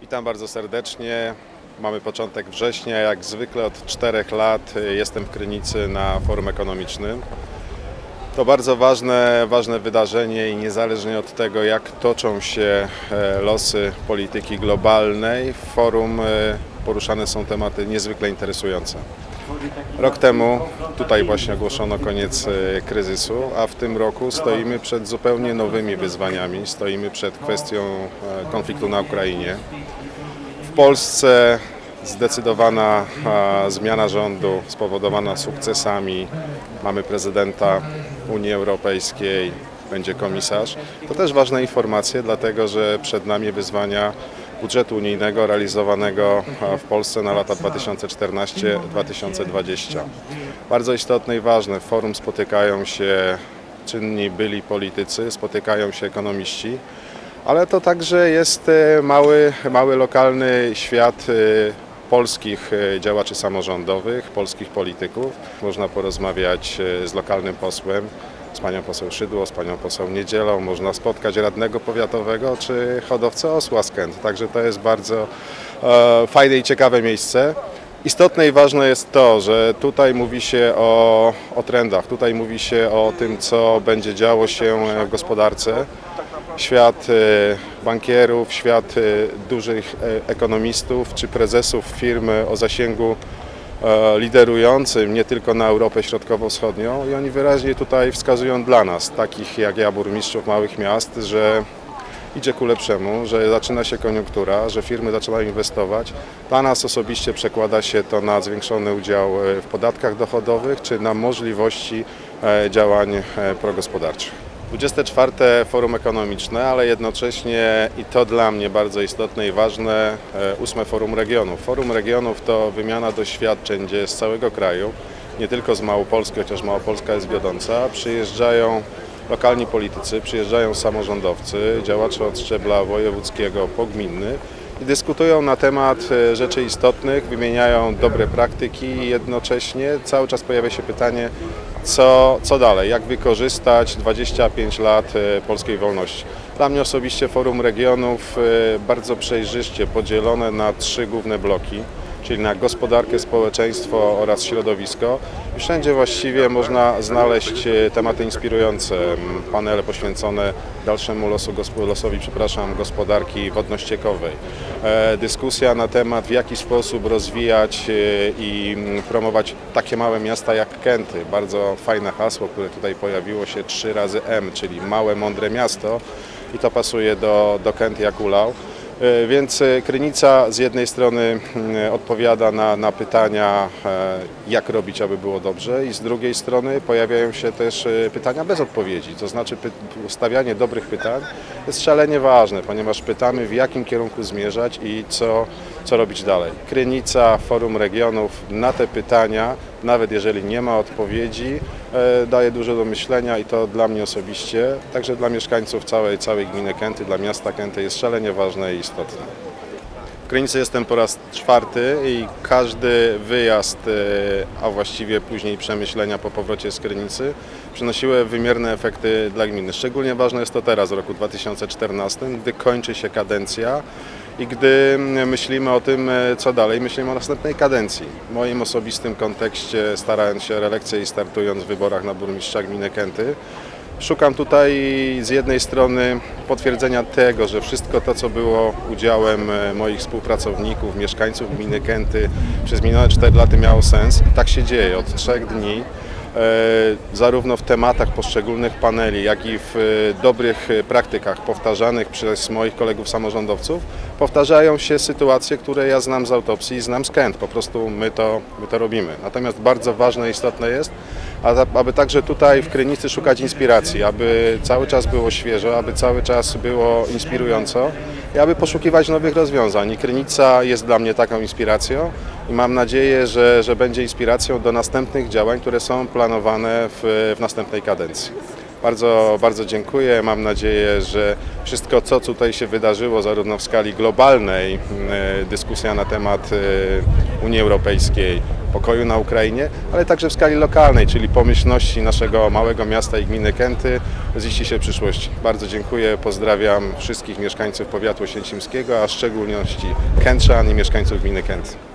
Witam bardzo serdecznie. Mamy początek września. Jak zwykle od czterech lat jestem w Krynicy na forum ekonomicznym. To bardzo ważne, ważne wydarzenie i niezależnie od tego, jak toczą się e, losy polityki globalnej, forum e, poruszane są tematy niezwykle interesujące. Rok temu tutaj właśnie ogłoszono koniec e, kryzysu, a w tym roku stoimy przed zupełnie nowymi wyzwaniami. Stoimy przed kwestią e, konfliktu na Ukrainie. W Polsce zdecydowana a, zmiana rządu spowodowana sukcesami. Mamy prezydenta Unii Europejskiej, będzie komisarz. To też ważne informacje, dlatego że przed nami wyzwania budżetu unijnego realizowanego a, w Polsce na lata 2014-2020. Bardzo istotne i ważne. W forum spotykają się czynni byli politycy, spotykają się ekonomiści, ale to także jest e, mały, mały lokalny świat e, polskich e, działaczy samorządowych, polskich polityków. Można porozmawiać e, z lokalnym posłem, panią poseł Szydło, z panią poseł Niedzielą, można spotkać radnego powiatowego czy hodowcę osła z Kęt. Także to jest bardzo e, fajne i ciekawe miejsce. Istotne i ważne jest to, że tutaj mówi się o, o trendach, tutaj mówi się o tym, co będzie działo się w gospodarce świat e, bankierów, świat e, dużych e, ekonomistów czy prezesów firm o zasięgu e, liderującym nie tylko na Europę Środkowo-Wschodnią i oni wyraźnie tutaj wskazują dla nas, takich jak ja, burmistrzów małych miast, że idzie ku lepszemu, że zaczyna się koniunktura, że firmy zaczynają inwestować. Dla nas osobiście przekłada się to na zwiększony udział e, w podatkach dochodowych czy na możliwości e, działań e, progospodarczych. 24. Forum Ekonomiczne, ale jednocześnie i to dla mnie bardzo istotne i ważne, e, 8. Forum Regionów. Forum Regionów to wymiana doświadczeń, gdzie z całego kraju, nie tylko z Małopolski, chociaż Małopolska jest wiodąca, przyjeżdżają lokalni politycy, przyjeżdżają samorządowcy, działacze od szczebla wojewódzkiego po gminny i dyskutują na temat e, rzeczy istotnych, wymieniają dobre praktyki i jednocześnie cały czas pojawia się pytanie, co, co dalej, jak wykorzystać 25 lat e, polskiej wolności. Dla mnie osobiście Forum Regionów e, bardzo przejrzyście podzielone na trzy główne bloki, czyli na gospodarkę, społeczeństwo oraz środowisko. I wszędzie właściwie można znaleźć e, tematy inspirujące, panele poświęcone dalszemu losu, losowi przepraszam, gospodarki wodno-ściekowej. E, Dyskusja na temat w jaki sposób rozwijać e, i promować takie małe miasta jak Kęty. Bardzo fajne hasło, które tutaj pojawiło się trzy razy M, czyli małe, mądre miasto i to pasuje do, do Kęt jak ulał. E, Więc e, Krynica z jednej strony mm, odpowiada na, na pytania, e, jak robić, aby było dobrze, i z drugiej strony pojawiają się też pytania bez odpowiedzi. To znaczy, stawianie dobrych pytań jest szalenie ważne, ponieważ pytamy, w jakim kierunku zmierzać i co, co robić dalej. Krynica, Forum Regionów na te pytania, nawet jeżeli nie ma odpowiedzi, daje dużo do myślenia i to dla mnie osobiście, także dla mieszkańców całej, całej gminy Kęty, dla miasta Kęty jest szalenie ważne i istotne. W Krynicy jestem po raz czwarty i każdy wyjazd, e, a właściwie później przemyślenia po powrocie z Krynicy przynosiły wymierne efekty dla gminy. Szczególnie ważne jest to teraz, w roku 2014, gdy kończy się kadencja i gdy mm, myślimy o tym, e, co dalej, myślimy o następnej kadencji. W moim osobistym kontekście, starając się o reelekcję i startując w wyborach na burmistrza gminy Kęty, Szukam tutaj z jednej strony potwierdzenia tego, że wszystko to, co było udziałem e, moich współpracowników, mieszkańców gminy Kęty przez minione 4 lata miało sens. Tak się dzieje od trzech dni. E, Zarówno w tematach poszczególnych paneli, jak i w e, dobrych e, praktykach powtarzanych przez moich kolegów samorządowców, powtarzają się sytuacje, które ja znam z autopsji i znam z Kęt. Po prostu my to, my to robimy. Natomiast bardzo ważne i istotne jest, aby także tutaj w Krynicy szukać inspiracji, aby cały czas było świeżo, aby cały czas było inspirująco i aby poszukiwać nowych rozwiązań. I Krynica jest dla mnie taką inspiracją i mam nadzieję, że, że będzie inspiracją do następnych działań, które są planowane w, w następnej kadencji. Bardzo, bardzo dziękuję. Mam nadzieję, że wszystko, co tutaj się wydarzyło, zarówno w skali globalnej, e, dyskusja na temat e, Unii Europejskiej, pokoju na Ukrainie, ale także w skali lokalnej, czyli pomyślności naszego małego miasta i gminy Kęty, ziści się przyszłości. Bardzo dziękuję, pozdrawiam wszystkich mieszkańców powiatu oświęcimskiego, a w szczególności Kętrzan i mieszkańców gminy Kęty.